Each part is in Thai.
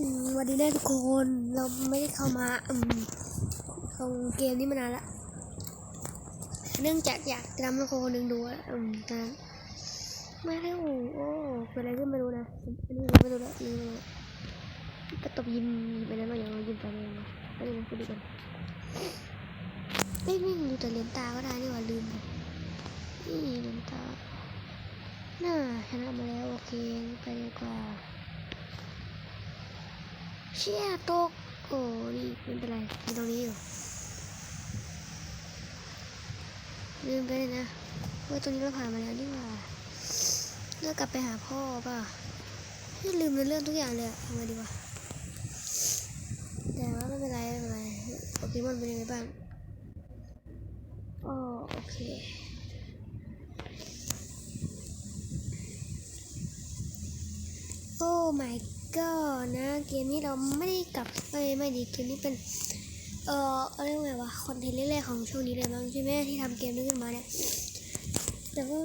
สวันนี้ได้ทุกคนเราไม่ได้เข้ามาอืมเข้าเกมนี้มานานละเนื่องจากอยากจะทำให้คนคนหนึ่งดูอะอืมตอนนั้นไม่ได้โอ้โอ้เกิดอะไรขึ้นไม่รู้นะอันนี้ไม่รู้ละนี่ก็ตบยิมไปนั้นเราอย่างเรายิมไปเลยนะไปเลยไปดูกันไม่ไม่ดูแต่เลนตาก็ได้นี่ว่าลืมนี่เลนตาน่าชนะมาแล้วโอเคไปดีกว่า เชี่ยตก โอ้นี่ไม่เป็นไรมีตรงนี้อยู่ลืมไปเลยนะว่าตรงนี้เราผ่านมาแล้วนี่หว่าเลือกกลับไปหาพ่อป่ะลืมในเรื่องทุกอย่างเลยทำไงดีวะแต่ว่าไม่เป็นไรไม่เป็นไรโปเกมอนเป็นยังไงบ้างอ๋อโอเคโอ้ my god นะเกมนี้เราไม่ได้กลับเอ้ยไม่ดีเกมนี้เป็น เอ่อเอาเรียกว่าไงวะคอนเทนต์แรกๆของช่วงนี้เลยมั้งใช่ไหมที่ทำเกมนี้ขึ้นมาเนี่ยแต่ว่า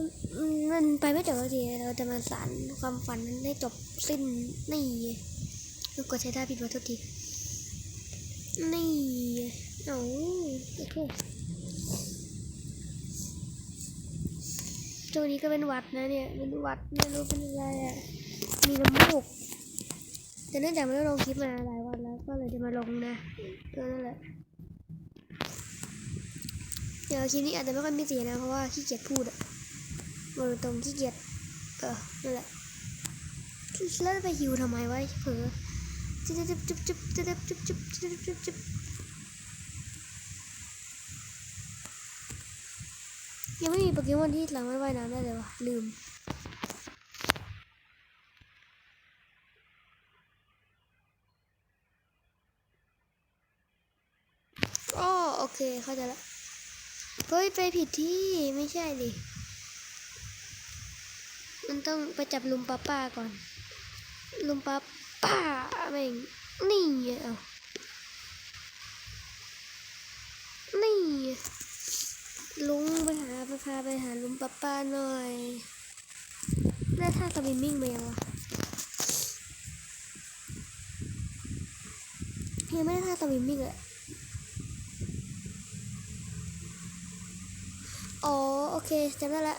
มันไปไม่จบสักทีเราจะมาสานความฝันนั้นให้จบสิ้นนี่ลูกกดใช้ท่าผิดวัตถุทีนี่เอาโอเคช่วงนี้ก็เป็นวัดนะเนี่ยเป็นวัดไม่รู้เป็นอะไรอะมีน้ำมูก แต่เนื่องจากไม่ได้ลงคลิปมาหลายวันแล้ว ก็เลยจะมาลงนะก็นั่นแหละเดี๋ยวคลิปนี้อาจจะไม่ค่อยมีเสียงนะเพราะว่าขี้เกียจพูดอะบอกตรงขี้เกียจเออนั่นแหละแล้วไปหิวทำไมวะเผลอจุ๊บจุ๊บจุ๊บจุ๊บจุ๊บจุ๊บจุ๊บจุ๊บจุ๊บจุ๊บยังไม่มีโปเกมอนที่สามารถว่ายน้ำได้เลยวะลืม อ๋อโอ เคเข้าใจละเฮ้ยไปผิดที่ไม่ใช่ดิ มันต้องไปจับลุมป้าป้าก่อน ลุมป้าป้าแม่งนี่เอานี่ลุงไปหาไปพาไปหาลุมป้าป้าหน่อยได้ท่าสวิมมิ่งมายังวะยังไม่ได้ท่าสวิมมิ่งเลย อ๋อโอเคจำได้ละ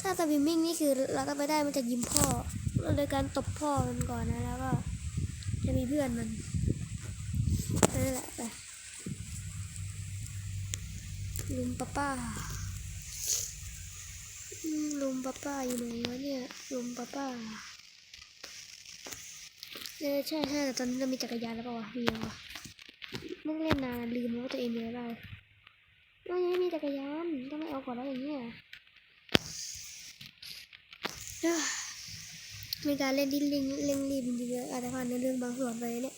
ถ้าสวิมมิ่งนี่คือเราต้องไปได้มันจากยิมพ่อโดยการตบพ่อมันก่อนนะแล้วก็จะมีเพื่อนมันนั่นแหละไปลุมป้าป้าอืมลุมป้าป้าอยู่ไหนวะเนี่ยลุมป้าป้าเออใช่ใช่แต่ตอนนี้เรามีจักรยานแล้วเปล่าวะมียังวะไม่เล่นนานลืมแล้วว่าตัวเองมีอะไรบ้าง เรายังไม่มีจักรยานต้องไม่เอาก่อนแล้วอย่างเงี้ยเอ้อมีการเล่นที่เร่งเร่งรีบจริงๆเยอาจจะผ่านในเรื่องบางส่วนไปเนี่ย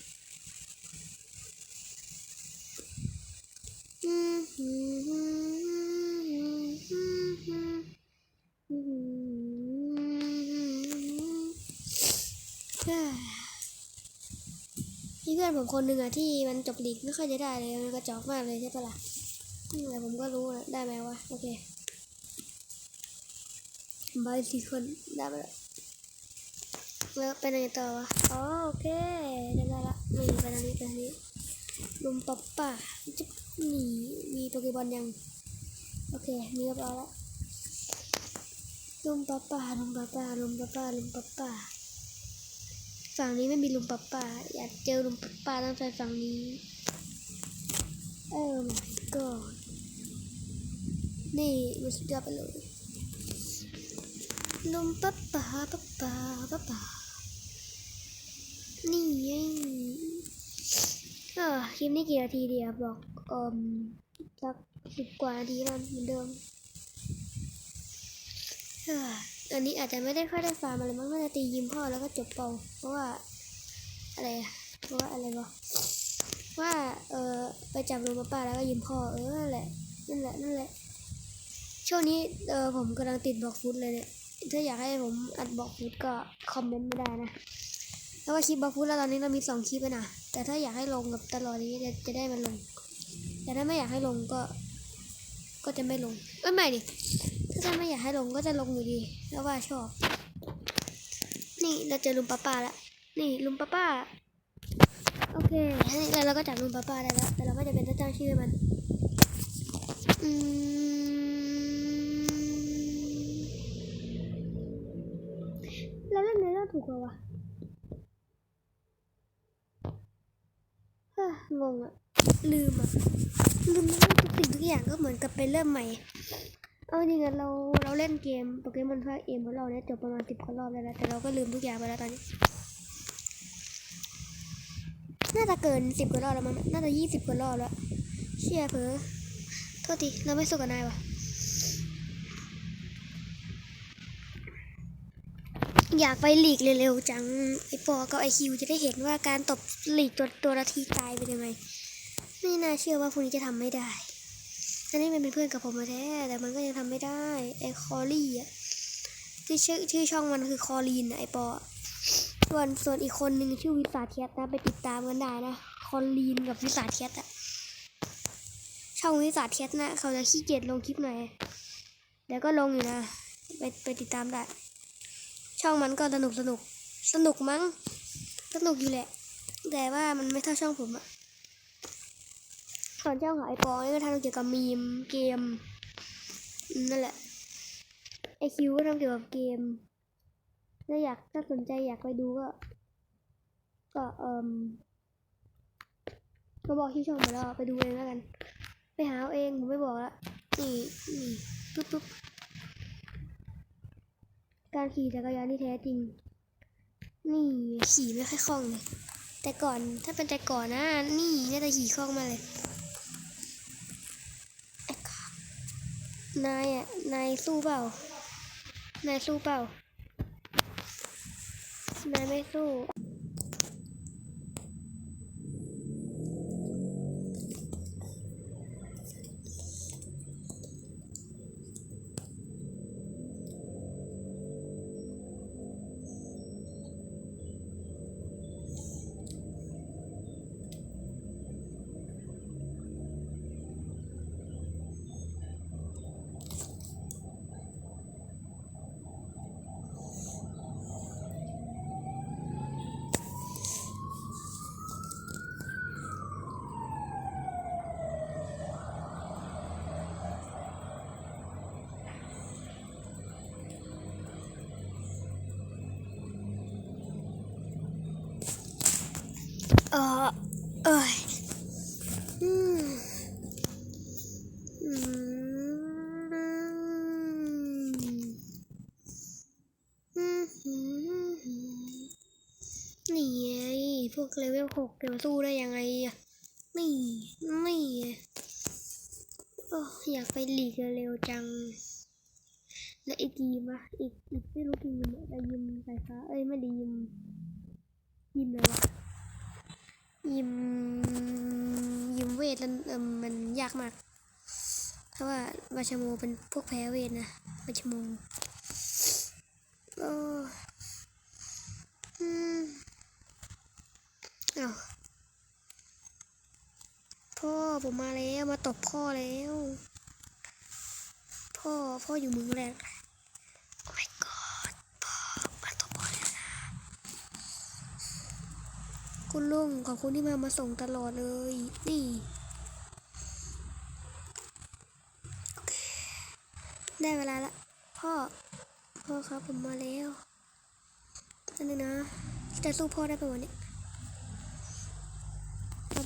มีเพื่อนผมคนหนึ่งอะที่มันจบหลีกไม่ค่อยจะได้เลยมันกระจอกมากเลยใช่ปะล่ะ แต่ผมก็รู้อะได้ไหมวะ โอเคบายสี่คนได้ไปแล้วแล้วไปไหนต่อวะ อ๋อโอเคได้แล้ละม่ไปทางนี้ไปทางนี้ลุมปับป่าจุ๊บนี่มีโปเกมอนยัง โอเค มีเรียบร้อยแล้วลุมปับป่าลุมปับป่าลุมปับป่าลุมปับป่าฝั่งนี้ไม่มีลุมปับป่าอยากเจอลุมปับป่าต้องไปฝั่งนี้โอ้ my god นี่มันสุดยอดไปเลยลุมปั๊บป๋าปั๊บป๋าปั๊บป๋านี่ไงเออคลิปนี้กี่นาทีเดียวบอกเอ่มสักสิบกว่านาทีแล้วเหมือนเดิมเอออันนี้อาจจะไม่ได้ค่อยได้ฟาร์มอะไรมั้งน่าจะตียิมพ่อแล้วก็จบเปาเพราะว่า อะไรเพราะว่าอะไรวะว่า เออไปจับลุงป้าแล้วก็ยืมพ่อเออนั่นแหละนั่นแหละนั่นแหละ ช่วงนี้เออผมกำลังติดบล็อกฟุตเลยเนี่ย ถ้าอยากให้ผมอัดบล็อกฟุตก็คอมเมนต์ไม่ได้นะ แล้วว่าคลิปบล็อกฟุตแล้วตอนนี้เรามีสองคลิปแล้วนะ แต่ถ้าอยากให้ลงกับตลอดนี้จะจะได้มันลง แต่ถ้าไม่อยากให้ลงก็ ก็จะไม่ลง เอ้ยไม่ดิ ถ้าไม่อยากให้ลงก็จะลงอยู่ดี แล้วว่าชอบ นี่เราเจอลุงป้าป้าแล้ว นี่ลุงป้าป้า โอเคแล้วเราก็จับลุงป้าป้าได้แล้ว แต่เราไม่จะเป็นต้องตั้งชื่อมัน อืม ถูกกว่าวะงงอะลืมอะลืมทุกสิ่งทุกอย่างก็เหมือนกับไปเริ่มใหม่ เอาจริงอะเราเราเล่นเกมโปเกมอนภาคเอ็มของเราเนี่ยจบประมาณสิบกว่ารอบแล้วนะแต่เราก็ลืมทุกอย่างไปแล้วตอนนี้ น่าจะเกินสิบกว่ารอบแล้วมั้งน่าจะยี่สิบกว่ารอบแล้ว เชี่ยเพอโทษทีเราไม่สู้กับนายวะ อยากไปหลีกเร็วๆจัง ไอปอกับไอคิวจะได้เห็นว่าการตบหลีกตัวตัวละทีตายเป็นยังไง ไม่น่าเชื่อว่าพวกนี้จะทำไม่ได้อันนี้มันเป็นเพื่อนกับผมมาแท้ แต่มันก็ยังทำไม่ได้ ไอคอรี่อะที่ชื่อชื่อช่องมันคือคอลีนอะไอปอ ส่วนส่วนอีกคนหนึ่งชื่อวิสาเทียสนะไปติดตามกันได้นะ คอลีนกับวิสาเทียสอะช่องวิสาเทียสนะ เขาจะขี้เกียจลงคลิปหน่อย เดี๋ยวก็ลงอยู่นะ ไปไปติดตามได้ ช่องมันก็สนุกสนุก สนุกมั้ง สนุกอยู่แหละ แต่ว่ามันไม่เท่าช่องผมอะส่วนช่องของไอปอนี่ก็ทำเกี่ยวกับมีมเกมนั่นแหละไอคิวก็ทำเกี่ยวกับเกมถ้าอยากถ้าสนใจอยากไปดูก็ ก็เอ่มก็บอกที่ช่องมาแล้วไปดูเองแล้วกัน ไปหาเอาเองผมไม่บอกละนี่นี่ปุ๊บปุ๊บ การขี่จักรยานที่แท้จริง นี่ขี่ไม่ค่อยคล่องเลย แต่ก่อนถ้าเป็นแต่ก่อนนะ นี่น่าจะขี่คล่องมาเลยไอ้ข้านายอะ นายสู้เปล่า นายสู้เปล่า นายไม่สู้ เลเวลหกจะมาสู้ได้ยังไงอะนี่นี่โอ้อยากไปหลีกเร็วจัง และอีกทีมอะอีกอีกไม่รู้กี่ยิมอะแต่ยิมสายฟ้าเอ้ยไม่ได้ยิมยิมอะไรวะยิมยิมเวทแล้วเอมมันยากมาก เพราะว่าบาชโมเป็นพวกแพ้เวทนะบาชโมโอ้อืม อาพ่อผมมาแล้วมาตบพ่อแล้ว พ่อพ่ออยู่เมืองแรกโอ้ my god พ่อมาตบพ่อแล้วนะคุณลุงขอบคุณที่มามาส่งตลอดเลย นี่ได้เวลาละ พ่อ พ่อครับผมมาแล้วอันนึงนะ จะสู้พ่อได้ปวันนี้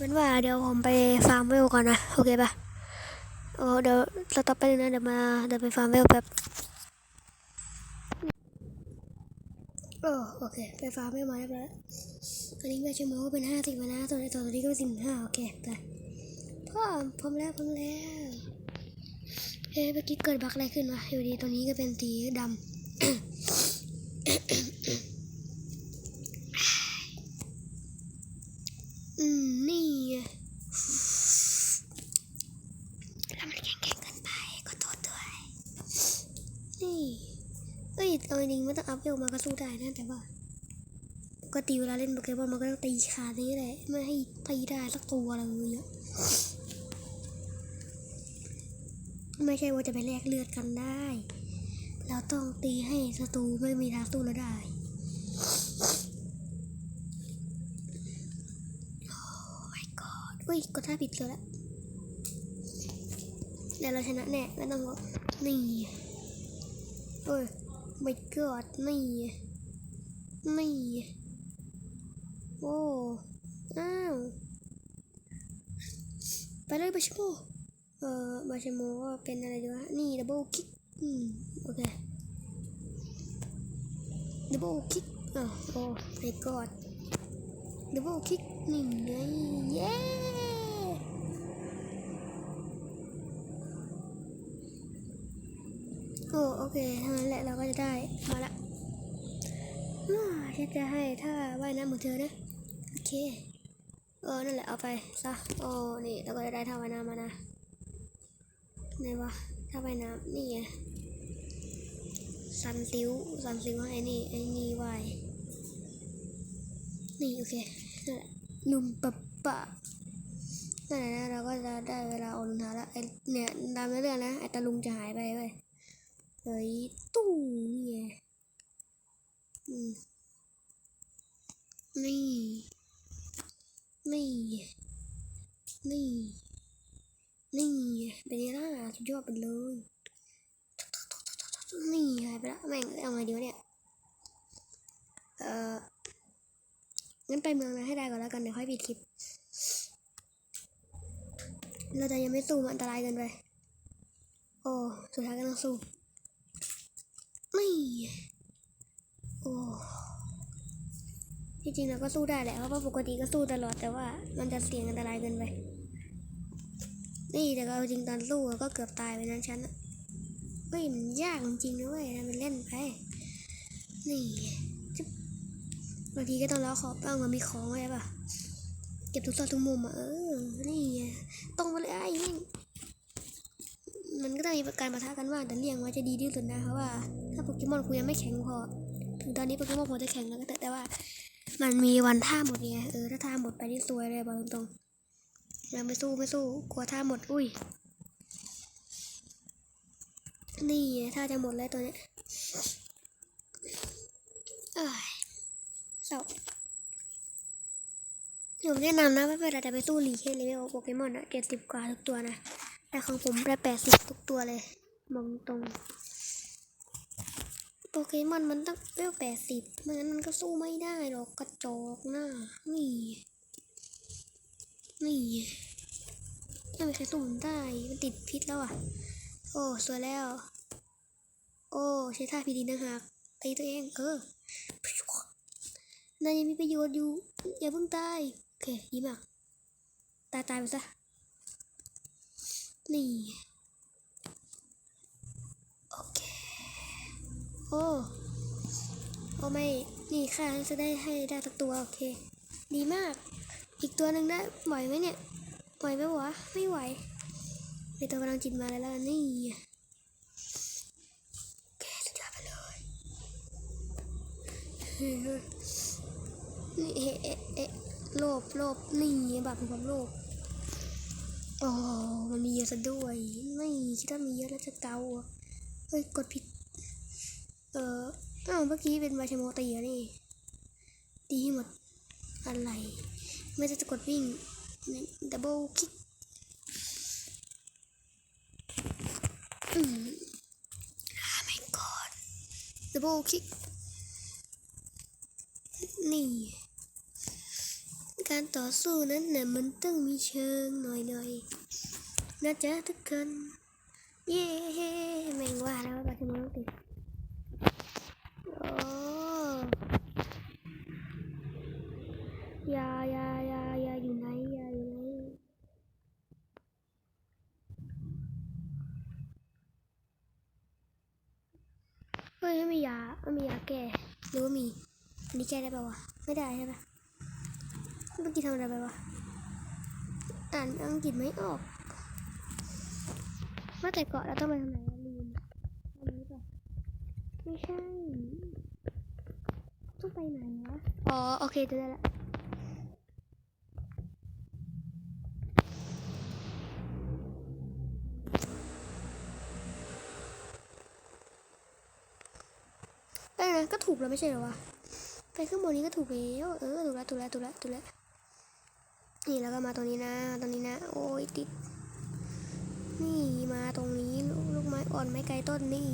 เป็นว่าเดี๋ยวผมไปฟาร์มเวลก่อนนะ โอเคปะโอ้เดี๋ยวสต็อไปนึงนะเดี๋ยวมาเดี๋ยวไปฟาร์มเวลแป๊บโอ้โอเค ไปฟาร์มเวลมาเรียบร้อยแล้วตอนนี้แม่ชั่วโมงเป็นห้าสิบนะตัวตัวตอนนี้ก็เป็นสิบห้าโอเคไปพ่อพร้อมแล้วพร้อมแล้วเฮ้ยเมื่อกี้เกิดบักอะไรขึ้นวะอยู่ดีตัวนี้ก็เป็นสีดำอืมนี่ไงแล้วมันแข็งแข็งเกินไปก็โทษด้วยนี่เอ้ยเอาจริงๆไม่ต้องอัพเวลมาก็สู้ได้นะแต่ว่า ปก ติเวลาเล่นโปเกมอนมันก็ต้องตีขาดนี้แหละไม่ให้ตีได้สักตัวเลยอะไม่ใช่ว่าจะไปแลกเลือดกันได้ เราต้องตีให้ศัตรูไม่มีทางสู้เราได้โอ้อุ้ยกดท่าผิดเลยละเดี๋ยวเราชนะแน่ไม่ต้องกดนี่โอ้ยไม่กอดนี่นี่ โอ้อ้าวไปเลยบาชิโมเอ่อบาชิโมก็เป็นอะไรดีวะ นี่ดับเบิลคิกอืมโอเคดับเบิลคิกอ๋อโอ้ไม่กอดดับเบิลคิกนี่ไงเย้โอ้โอเคเท่านั้นแหละเราก็จะได้ มาละอ่าฉันจะให้ถ้าว่ายน้ำเหมือนเธอนะ เค เออ นั่นแหละ เอาไปซะ โอ้ นี่เราก็จะได้ท่าว่ายน้ำมานะไหนวะท่าว่ายน้ำนี่ไงซันซิวซันซิวให้นี่ไอ้นี่ว่ายนี่โอเคนั่นแหละลุมปะปะนั่นแหละนะเราก็จะได้เวลาโอนรองเท้าแล้วไอเนี่ยตามเรื่องนะไอ้ตาลุงจะหายไปเว้ยเฮ้ยตู้นี่ไงอืมนี่ นี่ นี่ นี่เป็นไงล่ะสุดยอดไปเลย นี่หายไปแล้วแม่งเอาไงดีวะเนี่ย เอ่องั้นไปเมืองนั้นให้ได้ก่อนแล้วกันเดี๋ยวค่อยปิดคลิป เราจะยังไม่สู้มันอันตรายเกินไป โอ้ สุดท้ายก็ต้องสู้ ไม่ โอ้ จริงเราก็สู้ได้แหละเพราะว่าปกติก็สู้ตลอดแต่ว่ามันจะเสี่ยงอันตรายเกินไป นี่แต่เอาจริงตอนสู้ก็เกือบตายไปนั้นฉันอะเฮ้ยมันยากจริงนะเว้ยทำเป็นเล่นไป นี่บางทีก็ต้องล้อขอบบ้างมันมีของไว้ป่ะเก็บทุกซอกทุกมุมอะเออ นี่ไงตรงไปเลยไอ้นี่มันก็ต้องมีการประทะกันว่าแต่เลี่ยงไว้จะดีที่สุดนะเพราะว่า ถ้าโปเกมอนคุณยังไม่แข็งพอ ถึงตอนนี้โปเกมอนผมจะแข็งแล้วก็แต่ว่า มันมีวันท่าหมดไงเออถ้าท่าหมดไปนี่ซวยเลยบอกตรงๆยังไม่สู้ไม่สู้กลัวท่าหมดอุ้ยนี่ท่าจะหมดแล้วตัวเนี้ยเอ้ยเศร้าผมแนะนำนะว่าเวลาจะไปสู้ลีเคเลเวลโปเกมอนอะเจ็ดสิบกว่าทุกตัวนะ แต่ของผมได้แปดสิบทุกตัวเลยมองตรง โปเกมอนมันต้องเลเวลแปดสิบไม่งั้นมันก็สู้ไม่ได้หรอกกระจอกหน้า นี่ นี่ไม่มีใครสู้มันได้ มันติดพิษแล้วอะ โอ้ สวยแล้ว โอ้ ใช้ท่าพีดีนะฮะตีตัวเอง เออนายยังมีประโยชน์อยู่ อย่าเพิ่งตาย โอเคยิ้มอะตายตายไปซะ นี่ โอเค โอ้โอ้ไม่ นี่ค่ะจะได้ให้ได้ตักตัวโอเค ดีมาก อีกตัวหนึ่งได้ไหวไหมเนี่ยไหวไหมวะ ไม่ไหวในตัวพลังจิตมาแล้วนี่เคสุดยอดไปเลยเฮ้ยนี่เอ๊ะเอ๊ะเอ๊ะโลภโลภนี่แบบของความโลภโอ้มันมีเยอะซะด้วย ไม่คิดว่ามีเยอะแล้วจะเกาอะเฮ้ย กดผิด เอออ้าวเมื่อกี้เป็นมาชโมตีนี่ ตีให้หมด อะไร ไม่จะจะกดวิ่งดับเบิลคิกอืมอ่าไม่กดดับเบิลคิก นี่ การต่อสู้นั้นเนี่ยมันต้องมีเชิงหน่อยๆนะจ๊ะทุกคน เย้แม่งว่าแล้วว่าจะมันติดโอ้ ยายายายาอยู่ไหนยาอยู่ไหนเฮ้ยไม่มียาไม่มียาแก้หรือว่ามีนนี้แก้ได้ป่าวะไม่ได้ใช่ปะเมื่อกี้ทำอะไรไปวะอ่านอังกฤษไม่ออกว่าแต่เกาะเราต้องไปทางไหนลืมอันนี้ป่ะไม่ใช่ ต้องไปไหนวะอ๋อ โอเคเจอได้ละได้นะก็ถูกแล้วไม่ใช่เหรอวะ ไปข้างบนนี้ก็ถูกแล้วเออ ถูกแล้ว ถูกแล้ว ถูกแล้ว ถูกแล้ว นี่แล้วก็มาตรงนี้นะ ตรงนี้นะ โอ้ยติด นี่มาตรงนี้ลูกลูกไม้อ่อนไม้ไกลต้นนี่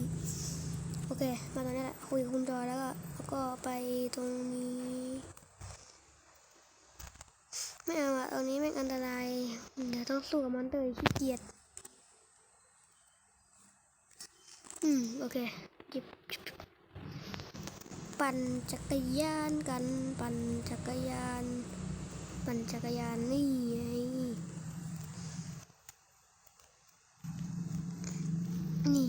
โอเค มาตรงนี้แหละ คุยกับคุณจอยแล้วก็ ก็ไปตรงนี้ ไม่เอาอะตรงนี้แม่งอันตราย เดี๋ยวต้องสู้กับมอนเตอร์ขี้เกียจอืม โอเคหยิบปั่นจักรยานกัน ปั่นจักรยาน ปั่นจักรยานนี่ไงนี่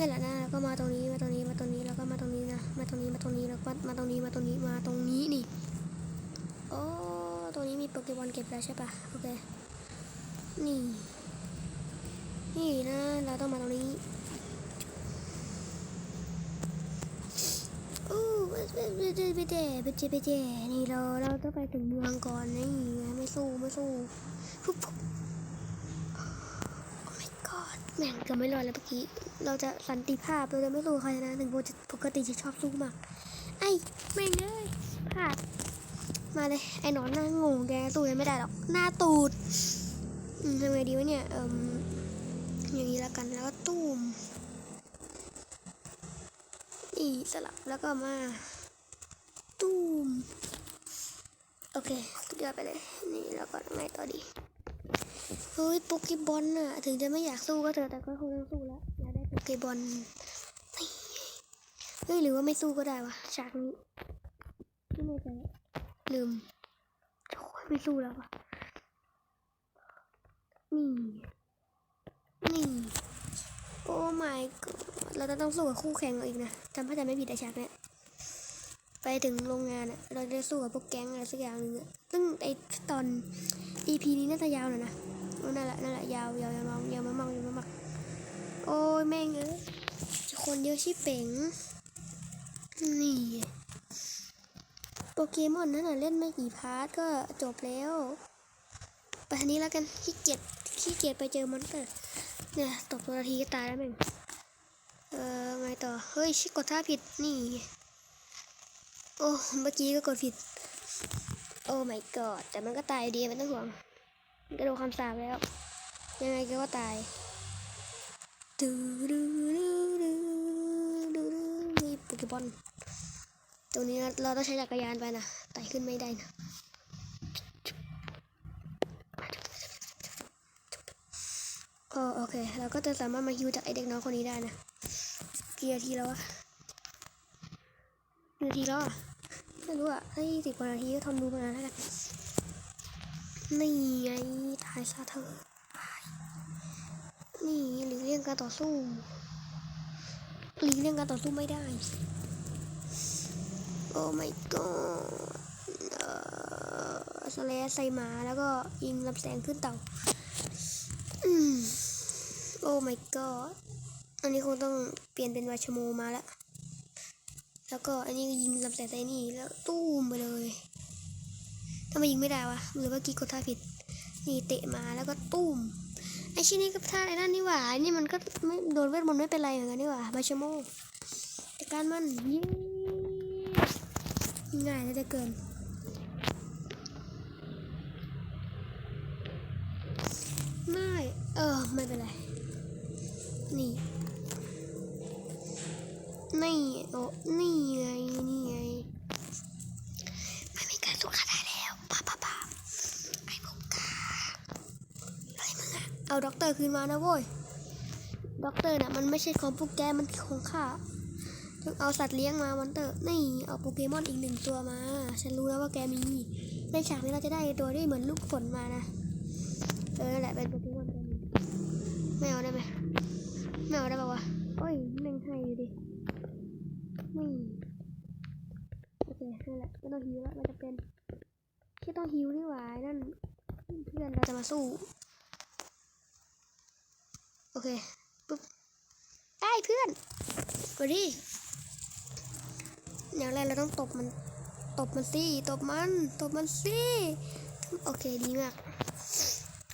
นี่แหละนะก็มาตรงนี้มาตรงนี้มาตรงนี้แล้วก็มาตรงนี้นะ มาตรงนี้มาตรงนี้แล้วก็มาตรงนี้มาตรงนี้มาตรงนี้นี่โอ้ตรงนี้มีโปเกมอนเก็บแล้วใช่ปะโอเคนี่ นี่นะเราต้องมาตรงนี้โอ้ไปเจไปเจไปเจไปเจไปเจนี่เราเราต้องไปถึงเมืองก่อนนี่ไม่สู้ไม่สู้ปุ๊บปุ๊บโอ้ my god แม่งเกือบไม่รอดแล้วเมื่อกี้ เราจะสันติภาพเราจะไม่สู้ใครนะถึงโบจะปกติจะชอบสู้มาก ไอ้แม่งเอ้ยพลาด มาเลย ไอ้หนอนหน้างงแกสู้ยังไม่ได้หรอก หน้าตูดทำไงดีวะเนี่ยเอ่มอย่างนี้แล้วกันแล้วก็ตุ้มนี่สลับแล้วก็มา ตุ้มโอเคสุดยอดไปเลย นี่แล้วก็ไงต่อดี เฮ้ยโปเกบอลน่ะ ถึงจะไม่อยากสู้ก็เถอะแต่ก็คงต้องสู้แล้วอยากได้โปเกบอลนี่เฮ้ยหรือว่าไม่สู้ก็ได้วะฉากนี้ไม่แน่ใจลืมโอ้ยไม่สู้แล้ววะนี่นี่โอ้ my god เราจะต้องสู้กับคู่แข่งเราอีกนะจำถ้าจำไม่ผิดไอฉากเนี้ยไปถึงโรงงานอะเราจะสู้กับพวกแก๊งอะไรสักอย่างหนึ่งอะซึ่งไอตอน EP นี้น่าจะยาวหน่อยนะ นั่นแหละนั่นแหละยาวยาวยาวยาวยาวมากๆยาวมากๆโอ้ยแม่งเอ้ยคนเยอะชิเป๋งนี่โปเกมอนนั่นน่ะเล่นไม่กี่พาร์ทก็จบแล้วไปทางนี้แล้วกันขี้เกียจขี้เกียจไปเจอมอนเตอร์เนี่ยตกตัวนาทีก็ตายแล้วแม่งเออไงต่อเฮ้ยชิกดท่าผิดนี่โอ้เมื่อกี้ก็กดผิดโอ้ my god แต่มันก็ตายดีไม่ต้องห่วง มันก็โดนคำสาปแล้ว ยังไงก็ตายดูดูดูดูดูดูนี่โปเกบอลตรงนี้เราต้องใช้จักรยานไปนะไต่ขึ้นไม่ได้นะโอโอเค เราก็จะสามารถมาฮิวจากไอเด็กน้องคนนี้ได้นะกี่นาทีแล้วอะนาทีแล้วอะไม่รู้อะให้สิบกว่านาทีก็ทำดูมานานแล้วกัน นี่ไงตายซะเธอะนี่หลีกเลี่ยงการต่อสู้หลีกเลี่ยงการต่อสู้ไม่ได้ โอ้ my god เออสแลชใส่หมาแล้วก็ยิงลำแสงขึ้นเต่าอืมโอ้ my god อันนี้คงต้องเปลี่ยนเป็นวาชโมมาแล้ว แล้วก็อันนี้ยิงลำแสงใส่นี่แล้วตู้มไปเลย ทำไมยิงไม่ได้วะ หรือว่ากีกดท่าผิด นี่เตะมาแล้วก็ตุ้ม ไอชิ้นนี้ก็ท่าไอ้นั่นนี่หว่าไอ้นี่มันก็ไม่โดนเวทมนต์ไม่เป็นไรเหมือนกันนี่หว่าบาชโมแต่การมันเย้ง่ายแล้วจะเกินไม่เออ ไม่เป็นไร นี่ นี่ โอ้ นี่ไง ไม่มีการสู้ขาได้แล้วป้าป้าป้าไอ้พวกกาอะไรมึงอะเอาด็อกเตอ ร์คืนมานะโว้ยด็อกเตอร์น่ะมันไม่ใช่ของพวกแกมันของข้าต้องเอาสัตว์เลี้ยงมาวันเตอร์ นี่เอาโปเกมอนอีกหนึ่งตัวมา ฉันรู้แล้วว่าแกมี ในฉากนี้เราจะได้ตัวที่เหมือนลูกฝนมานะ เออนั่นแหละเป็นโปเกมอนตัวนี้ไม่เอาได้ไหมไม่เอาได้ปะวะโอ้ยแม่งให้อยู่ดินี่โอเคนั่นแหละไม่ต้องฮิวแล้วมันจะเป็นที่ต้องฮิวนี่หว่านั่นเพื่อนเราจะมาสู้ โอเคปุ๊บไอ้เพื่อนกดดิอย่างแรกเราต้องตบมัน ตบมันสิตบมัน ตบมันสิโอเคดีมาก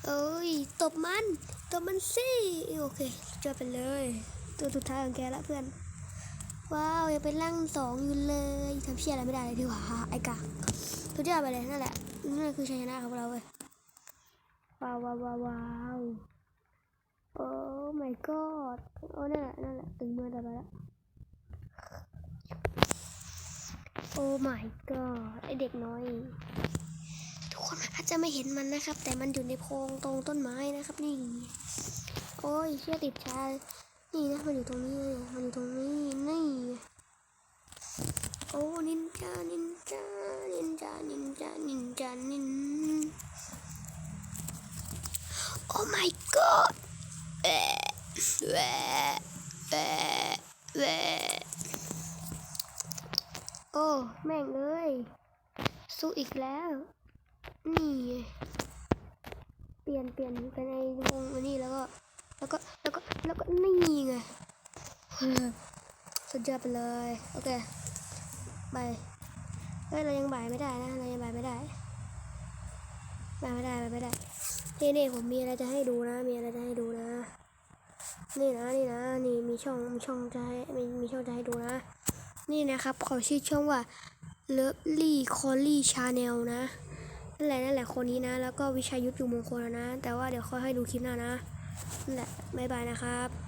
เอ้ยตบมัน ตบมันสิโอเคจบไปเลย ตัวสุดท้ายของแกละเพื่อน ว้าวยังเป็นร่างสองอยู่เลยทำเชี่ยอะไรไม่ได้เลยดีกว่าไอ้กากสุดยอดไปเลยนั่นแหละนั่นคือชัยชนะของเราเว้ยว้าวว้าวว้าวว้าว โอ้ my god โอ้นั่นแหละนั่นแหละตึงมือต่อไปแล้วโอ้ my god ไอเด็กน้อย ทุกคนอาจจะไม่เห็นมันนะครับ แต่มันอยู่ในโพรงตรงต้นไม้นะครับนี่ โอ้ยเชื่อติดชานี่นะมันอยู่ตรงนี้มันอยู่ตรงนี้นี่ โอ้นินจานินจานินจานินจานินจานินโอ้ my god แวแวแวโอ้ แม่งเอ้ย สู้อีกแล้ว นี่ เปลี่ยนเปลี่ยนเป็นไอ้วงอันนี้แล้วก็ แล้วก็ แล้วก็ แล้วก็ นี่ไงสุดยอดไปเลย โอเคบายเฮ้ย เรายังบ่ายไม่ได้นะ เรายังบ่ายไม่ได้บ่ายไม่ได้บ่ายไม่ได้นี่นี่ผมมีอะไรจะให้ดูนะ มีอะไรจะให้ดูนะ นี่นะนี่นะนี่มีช่องมีช่องจะให้มีมีช่องจะให้ดูนะ นี่นะครับเขาชื่อช่องว่าเลิฟลี่คอลลี่ชาแนลนะนั่นแหละนั่นแหละคนนี้นะ แล้วก็วิชายยุทธอยู่มงคลนะ แต่ว่าเดี๋ยวค่อยให้ดูคลิปหน้านะนั่นแหละบ๊ายบายนะครับ